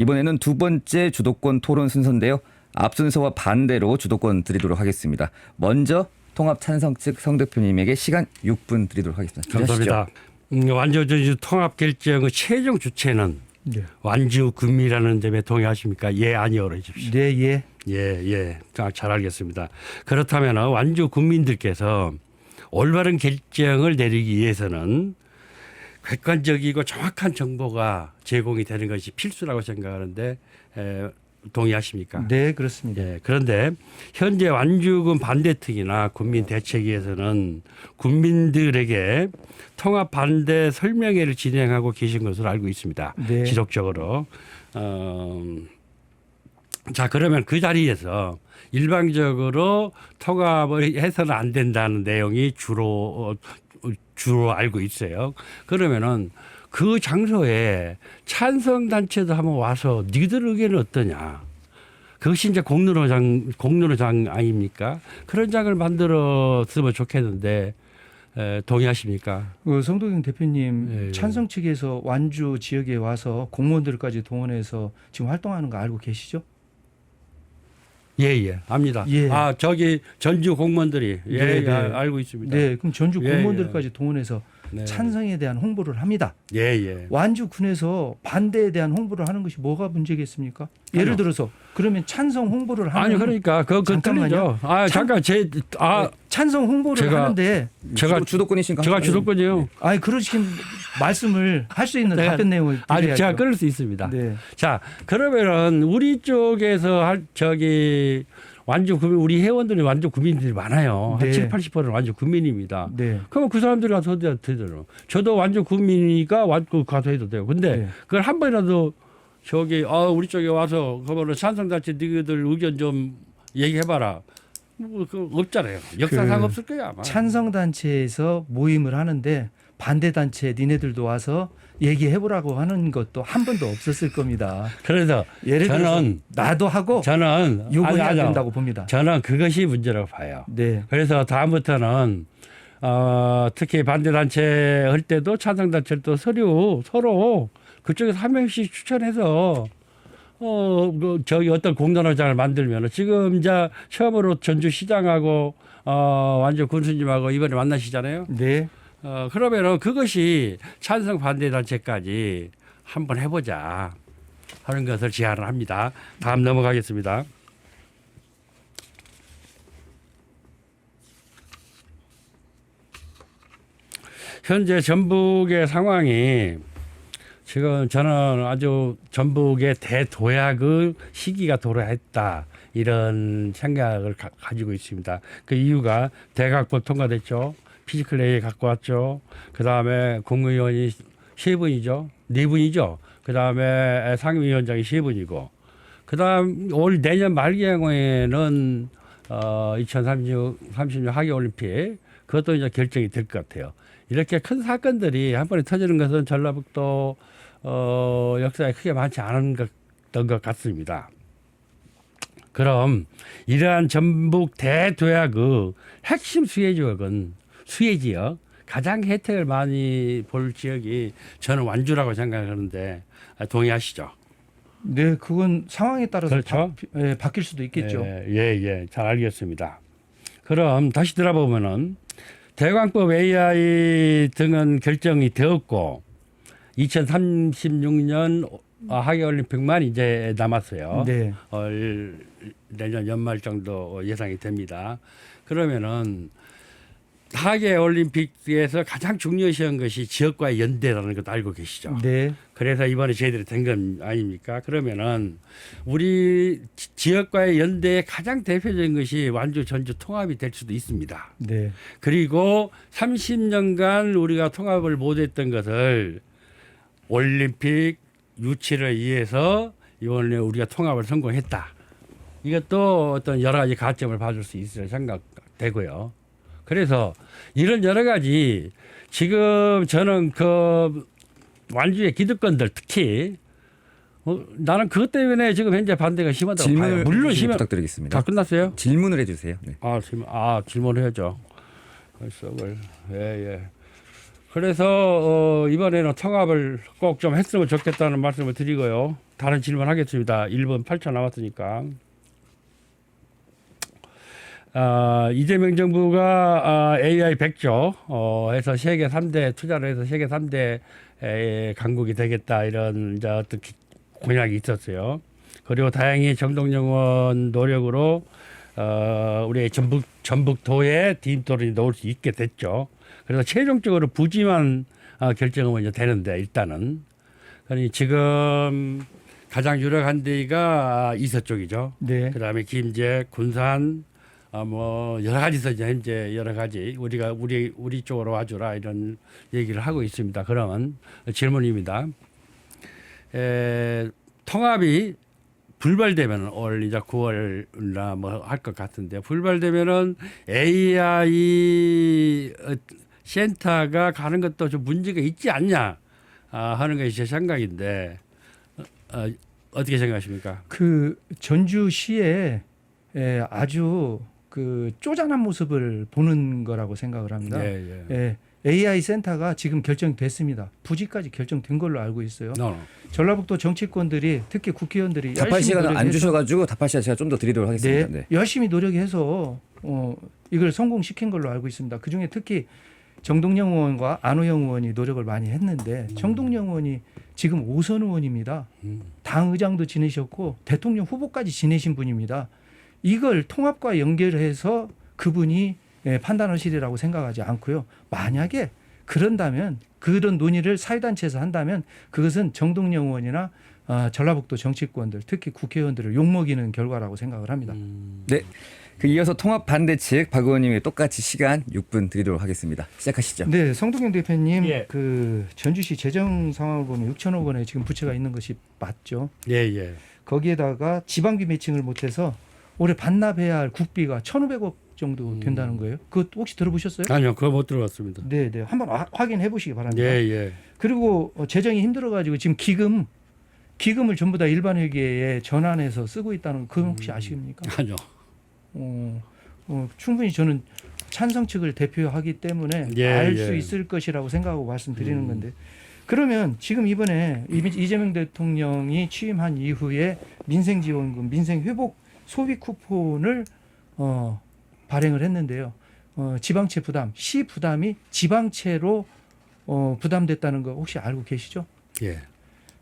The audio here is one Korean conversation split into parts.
이번에는 두 번째 주도권 토론 순서인데요. 앞 순서와 반대로 주도권 드리도록 하겠습니다. 먼저 통합 찬성 측 성 대표님에게 시간 6분 드리도록 하겠습니다. 감사합니다. 음, 완주전주 통합 결정의 최종 주체는 네. 완주 금이라는 점에 동의하십니까? 예, 아니요로 해주십시오. 네, 예. 예, 예. 자, 잘 알겠습니다. 그렇다면 완주 국민들께서 올바른 결정을 내리기 위해서는 객관적이고 정확한 정보가 제공이 되는 것이 필수라고 생각하는데 에, 동의하십니까? 네, 그렇습니다. 예, 그런데 현재 완주군 반대특위나 국민 대책위에서는 국민들에게 통합 반대 설명회를 진행하고 계신 것으로 알고 있습니다. 네. 지속적으로. 어, 자 그러면 그 자리에서 일방적으로 통합을 해서는 안 된다는 내용이 주로 어, 주로 알고 있어요. 그러면은 그 장소에 찬성 단체도 한번 와서 니들 의견은 어떠냐? 그것이 이제 공론호장 공론호장 아닙니까? 그런 장을 만들었으면 좋겠는데 에, 동의하십니까? 그 성도경 대표님 예, 예. 찬성 측에서 완주 지역에 와서 공무원들까지 동원해서 지금 활동하는 거 알고 계시죠? 예 예 압니다. 예. 아 저기 전주 공무원들이 예, 네, 예, 네. 알고 있습니다. 네, 그럼 전주 예, 공무원들까지 동원해서 네. 찬성에 대한 홍보를 합니다. 예 예. 완주군에서 반대에 대한 홍보를 하는 것이 뭐가 문제겠습니까? 예를 아니요. 들어서 그러면 찬성 홍보를 하는 아니 그러니까 그, 그 잠깐만요. 아 참- 잠깐 제 아 찬성 홍보를 제가- 하는데 제가 주도, 주도 권이신가? 제가 주도권이요. 아니 그러신 말씀을 할 수 있는 네. 답변 내용을 아니 드려야죠. 제가 끊을 수 있습니다. 네. 자 그러면은 우리 쪽에서 할 저기 완주 구민 우리 회원들이 완주 구민들이 많아요. 한 네. 7, 80%는 완주 구민입니다. 네. 그러면 그 사람들이 가서 해도 되잖아요. 저도 완주 구민이니까 완주 가서 해도 돼요. 근데 네. 그걸 한 번이라도 저기 어 우리 쪽에 와서 그거는 찬성단체 너희들 의견 좀 얘기해봐라. 뭐, 그 없잖아요. 역사상 그 없을 거야 아마. 찬성 단체에서 모임을 하는데 반대 단체 니네들도 와서 얘기해 보라고 하는 것도 한 번도 없었을 겁니다. 그래서 예를 저는 나도 하고 저는 요구해야. 된다고 봅니다. 저는 그것이 문제라고 봐요. 네. 그래서 다음부터는 어, 특히 반대 단체 할 때도 찬성 단체 도 서류 서로 그쪽에서 한 명씩 추천해서 어, 그 저기 어떤 공론화장을 만들면 지금 이제 처음으로 전주시장하고 어, 완전 군수님하고 이번에 만나시잖아요. 네. 어, 그러면은 그것이 찬성 반대 단체까지 한번 해보자 하는 것을 제안을 합니다. 다음 넘어가겠습니다. 현재 전북의 상황이 지금 저는 아주 전북의 대도약의 시기가 도래했다 이런 생각을 가, 지고 있습니다. 그 이유가 대각법 통과됐죠. 피지컬레이 갖고 왔죠. 그 다음에 국무위원이 세 분이죠. 네 분이죠. 그 다음에 상임위원장이 세 분이고, 그 다음 올 내년 말경에는 어, 2036 36 하계 올림픽 그것도 이제 결정이 될 것 같아요. 이렇게 큰 사건들이 한 번에 터지는 것은 전라북도 어, 역사에 크게 많지 않은 것던 것 같습니다. 그럼 이러한 전북 대도약의 핵심 수혜 지역은 수혜 지역 가장 혜택을 많이 볼 지역이 저는 완주라고 생각하는데 아, 동의하시죠? 네, 그건 상황에 따라서 그렇죠. 바, 예, 바뀔 수도 있겠죠. 예, 예, 예. 잘 알겠습니다. 그럼 다시 들어보면은 대광법 AI 등은 결정이 되었고 2036년 하계올림픽만 이제 남았어요. 네. 올 내년 연말 정도 예상이 됩니다. 그러면은 하계 올림픽에서 가장 중요시한 것이 지역과의 연대라는 것도 알고 계시죠. 네. 그래서 이번에 저희들이 된 건 아닙니까? 그러면은 우리 지- 지역과의 연대의 가장 대표적인 것이 완주 전주 통합이 될 수도 있습니다. 네. 그리고 30년간 우리가 통합을 못했던 것을 올림픽 유치를 위해서 이번에 우리가 통합을 성공했다. 이것도 어떤 여러 가지 가점을 받을 수 있을 생각되고요. 그래서 이런 여러 가지 지금 저는 그 완주의 기득권들 특히 어, 나는 그것 때문에 지금 현재 반대가 심하다고 질문을 봐요. 물론 심해. 부탁드리겠습니다. 다 끝났어요? 질문을 해주세요. 네. 아, 질문, 아, 질문해야죠. 글쎄, 예, 예. 그래서 어, 이번에는 통합을 꼭 좀 했으면 좋겠다는 말씀을 드리고요. 다른 질문 하겠습니다. 1분 8초 남았으니까. 아, 이재명 정부가 아, AI 100조 어, 해서 세계 3대 투자를 해서 세계 3대 에, 강국이 되겠다 이런 이제 어떤 기- 공약이 있었어요. 그리고 다행히 정동영 의원 노력으로 어, 우리 전북 전북도에 딤돌이 놓을 수 있게 됐죠. 그래서 최종적으로 부지만 어, 결정은 먼저 되는데 일단은 그러니 지금 가장 유력한 데가 이서 쪽이죠. 네. 그다음에 김제, 군산 아, 뭐 여러 가지서 이제 현재 여러 가지 우리가 우리 우리 쪽으로 와주라 이런 얘기를 하고 있습니다. 그러면 질문입니다. 에, 통합이 불발되면 올 이제 9월이나 뭐 할 것 같은데 불발되면은 AI 어, 센터가 가는 것도 좀 문제가 있지 않냐 아, 하는 것이 제 생각인데 어, 어, 어떻게 생각하십니까? 그 전주시에 에, 아주 그 쪼잔한 모습을 보는 거라고 생각을 합니다. 예, 예. 예, AI 센터가 지금 결정됐습니다. 부지까지 결정된 걸로 알고 있어요. No, no. 전라북도 정치권들이 특히 국회의원들이 답할 시간을 안 주셔가지고 답할 시간 제가 좀 더 드리도록 하겠습니다. 네, 네. 열심히 노력해서 어, 이걸 성공시킨 걸로 알고 있습니다. 그 중에 특히 정동영 의원과 안호영 의원이 노력을 많이 했는데 정동영 의원이 지금 오선 의원입니다. 음. 당 의장도 지내셨고 대통령 후보까지 지내신 분입니다. 이걸 통합과 연결해서 그분이 예, 판단하시리라고 생각하지 않고요. 만약에 그런다면 그런 논의를 사회단체에서 한다면 그것은 정동영 의원이나 아, 전라북도 정치권들 특히 국회의원들을 욕먹이는 결과라고 생각을 합니다. 음. 네. 그 이어서 통합 반대 측박 의원님이 똑같이 시간 6분 드리도록 하겠습니다. 시작하시죠. 네, 성동영 대표님, 예. 그 전주시 재정 상황을 보면 6천억 원의 지금 부채가 있는 것이 맞죠. 예, 예. 거기에다가 지방비 매칭을 못해서 올해 반납해야 할 국비가 1,500억 정도 음. 된다는 거예요. 그거 혹시 들어보셨어요? 아니요, 그거 못 들어봤습니다. 네, 네, 한번 와- 확인해 보시기 바랍니다. 예, 예. 그리고 어, 재정이 힘들어 가지고 지금 기금 기금을 전부 다 일반 회계에 전환해서 쓰고 있다는 거 그건 혹시 음. 아십니까? 아니요. 어, 어, 충분히 저는 찬성 측을 대표하기 때문에 예, 알 수 예. 있을 것이라고 생각하고 말씀드리는 음. 건데 그러면 지금 이번에 이- 이재명 대통령이 취임한 이후에 민생 지원금, 민생 회복 소비 쿠폰을 어, 발행을 했는데요. 어, 지방채 부담, 시 부담이 지방채로 어, 부담됐다는 거 혹시 알고 계시죠? 예.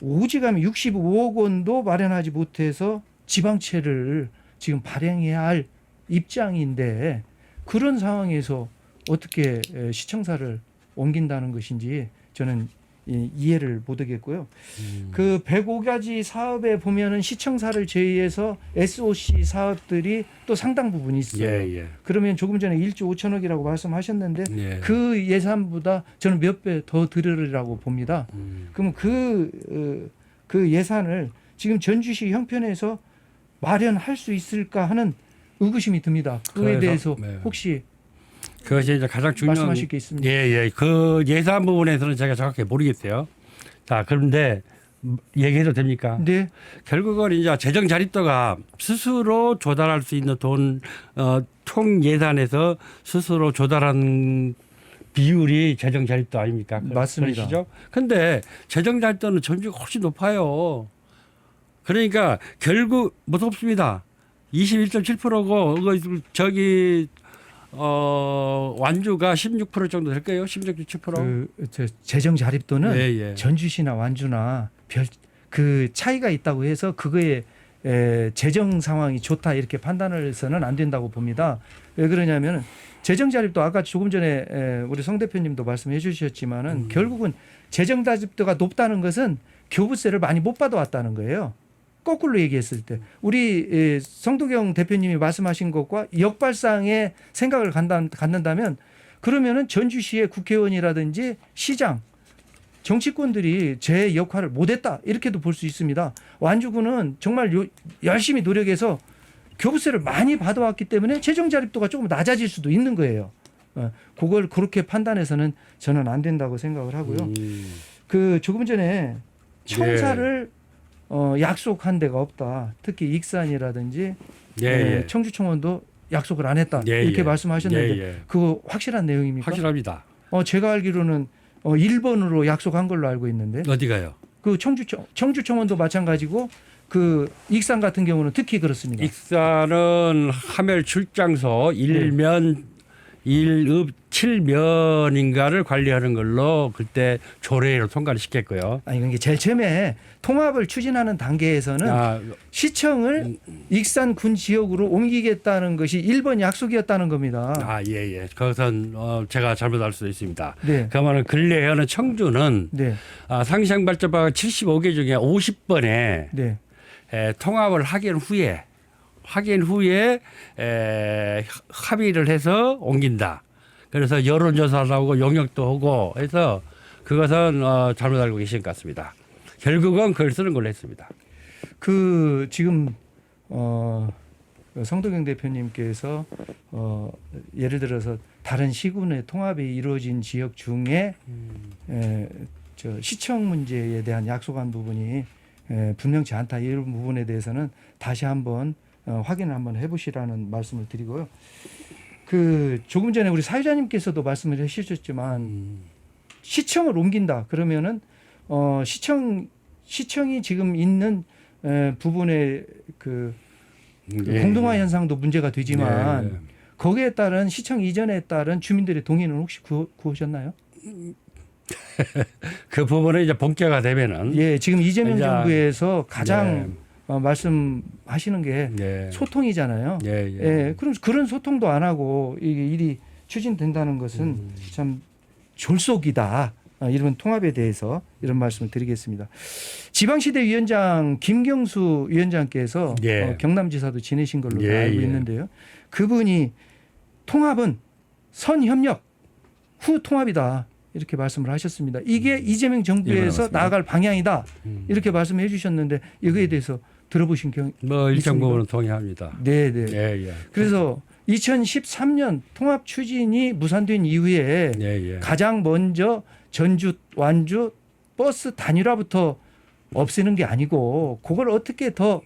오지감이 65억 원도 마련하지 못해서 지방채를 지금 발행해야 할 입장인데 그런 상황에서 어떻게 에, 시청사를 옮긴다는 것인지 저는 이- 이해를 못하겠고요. 음. 그 105가지 사업에 보면은 시청사를 제외해서 SOC 사업들이 또 상당 부분 있어요. 예, 예. 그러면 조금 전에 1조 5천억이라고 말씀하셨는데 예. 그 예산보다 저는 몇 배 더 들으리라고 봅니다. 음. 그럼 그, 어, 그 예산을 지금 전주시 형편에서 마련할 수 있을까 하는 의구심이 듭니다. 그에 대해서 네. 혹시 그것이 이제 가장 중요한 말씀하실 게 있습니다. 예, 예. 그 예산 부분에서는 제가 정확히 모르겠어요. 자, 그런데 음, 얘기해도 됩니까? 네, 결국은 이제 재정 자립도가 스스로 조달할 수 있는 돈, 어, 총 예산에서 스스로 조달한 비율이 재정 자립도 아닙니까? 그- 맞습니다. 그러시죠? 근데 재정 자립도는 전주가 훨씬 높아요. 그러니까 결국 무섭습니다. 21.7%고 그 저기 어 완주가 16% 정도 될까요? 16.7%. 그 저, 재정 자립도는 예, 예. 전주시나 완주나 별 그 차이가 있다고 해서 그거에 에, 재정 상황이 좋다 이렇게 판단을 해서는 안 된다고 봅니다. 왜 그러냐면 재정 자립도 아까 조금 전에 에, 우리 성 대표님도 말씀해 주셨지만은 음. 결국은 재정 자립도가 높다는 것은 교부세를 많이 못 받아왔다는 거예요. 거꾸로 얘기했을 때 우리 에, 성도경 대표님이 말씀하신 것과 역발상의 생각을 갖는다면 그러면은 전주시의 국회의원이라든지 시장 정치권들이 제 역할을 못했다 이렇게도 볼 수 있습니다. 완주군은 정말 요- 열심히 노력해서 교부세를 많이 받아왔기 때문에 재정 자립도가 조금 낮아질 수도 있는 거예요. 어, 그걸 그렇게 판단해서는 저는 안 된다고 생각을 하고요. 음. 그 조금 전에 청사를 어, 약속한 데가 없다. 특히 익산이라든지 예, 예, 예. 청주청원도 약속을 안 했다. 예, 이렇게 예. 말씀하셨는데 예, 예. 그거 확실한 내용입니까? 확실합니다. 어, 제가 알기로는 어, 1번으로 약속한 걸로 알고 있는데 어디가요? 그 청주청 청주청원도 마찬가지고 그 익산 같은 경우는 특히 그렇습니다. 익산은 하멸 출장소 일면 일읍 칠면인가를 관리하는 걸로 그때 조례를 통과를 시켰고요. 아니 이게 제일 처음에 통합을 추진하는 단계에서는 아, 시청을 익산 군 지역으로 옮기겠다는 것이 1번 약속이었다는 겁니다. 아, 예, 예. 그것은 어, 제가 잘못할 수도 있습니다. 네. 그러면 근래에는 청주는 네. 아, 상생발전파가 75개 중에 50번에 네. 에, 통합을 확인 후에 확인 후에 에, 합의를 해서 옮긴다. 그래서 여론조사도 하고 용역도 하고 해서 그것은 어, 잘못 알고 계신 것 같습니다. 결국은 글 쓰는 걸로 했습니다. 그 지금 어 성도경 대표님께서 어 예를 들어서 다른 시군의 통합이 이루어진 지역 중에 에, 저 시청 문제에 대한 약속한 부분이 에, 분명치 않다 이런 부분에 대해서는 다시 한번 어, 확인을 한번 해보시라는 말씀을 드리고요. 그 조금 전에 우리 사회자님께서도 말씀을 해주셨지만 시청을 옮긴다 그러면은 어 시청 시청이 지금 있는 에, 부분의 그, 그 예. 공동화 현상도 문제가 되지만 예. 거기에 따른 시청 이전에 따른 주민들의 동의는 혹시 구, 구하셨나요? 그 부분은 이제 본격화 되면은 예, 지금 이재명 정부에서 가장 어, 말씀하시는 게 예. 소통이잖아요. 예, 예. 예, 그럼 그런 소통도 안 하고 이게 일이 추진된다는 것은 음. 참 졸속이다. 아, 이런 통합에 대해서 이런 말씀을 드리겠습니다. 지방시대 위원장 김경수 위원장께서 예. 어, 경남지사도 지내신 걸로 예, 알고 예. 있는데요. 그분이 통합은 선협력 후 통합이다 이렇게 말씀을 하셨습니다. 이게 이재명 정부에서. 나아갈 방향이다 음. 이렇게 말씀해 주셨는데 이거에 대해서 들어보신 경뭐 일정? 부분은 동의합니다. 네, 네. 예, 예. 그래서 2013년 통합 추진이 무산된 이후에 예, 예. 가장 먼저 전주 완주 버스 단일화부터 없애는 게 아니고 그걸 어떻게 더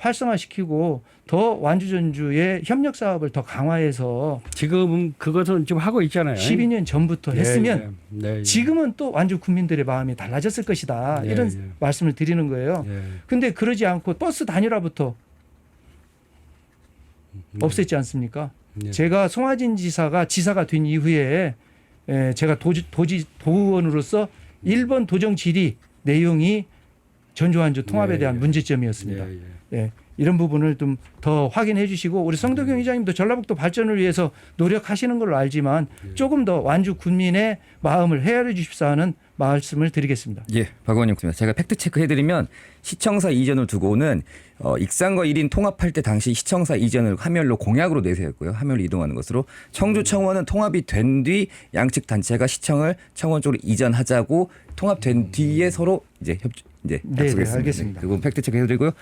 활성화시키고 더 완주 전주의 협력 사업을 더 강화해서 지금 그것은 지금 하고 있잖아요. 12년 전부터 예, 했으면 예. 네, 예. 지금은 또 완주 국민들의 마음이 달라졌을 것이다 예, 이런 예. 말씀을 드리는 거예요. 예. 근데 그러지 않고 버스 단일화부터 없앴지 않습니까? 예. 제가 송하진 지사가 지사가 된 이후에 에, 제가 도지, 도지 도의원으로서 1번 도정 질의 내용이 전주완주 통합에 예, 대한 예. 문제점이었습니다. 예, 예. 예, 이런 부분을 좀 더 확인해 주시고 우리 성덕경 의장님도 전라북도 발전을 위해서 노력하시는 걸로 알지만 예. 조금 더 완주 군민의 마음을 헤아려 주십사 하는 말씀을 드리겠습니다. 예, 박 의원님, 제가 팩트 체크 해드리면 시청사 이전을 두고는 어, 익산과 1인 통합할 때 당시 시청사 이전을 하멸로 공약으로 내세웠고요. 하멸로 이동하는 것으로 청주 청원은 통합이 된 뒤 양측 단체가 시청을 청원 쪽으로 이전하자고 통합된 뒤에 서로 이제 협 이제 네, 네, 약속했습니다. 알겠습니다. 그 부분 팩트 체크 해드리고요.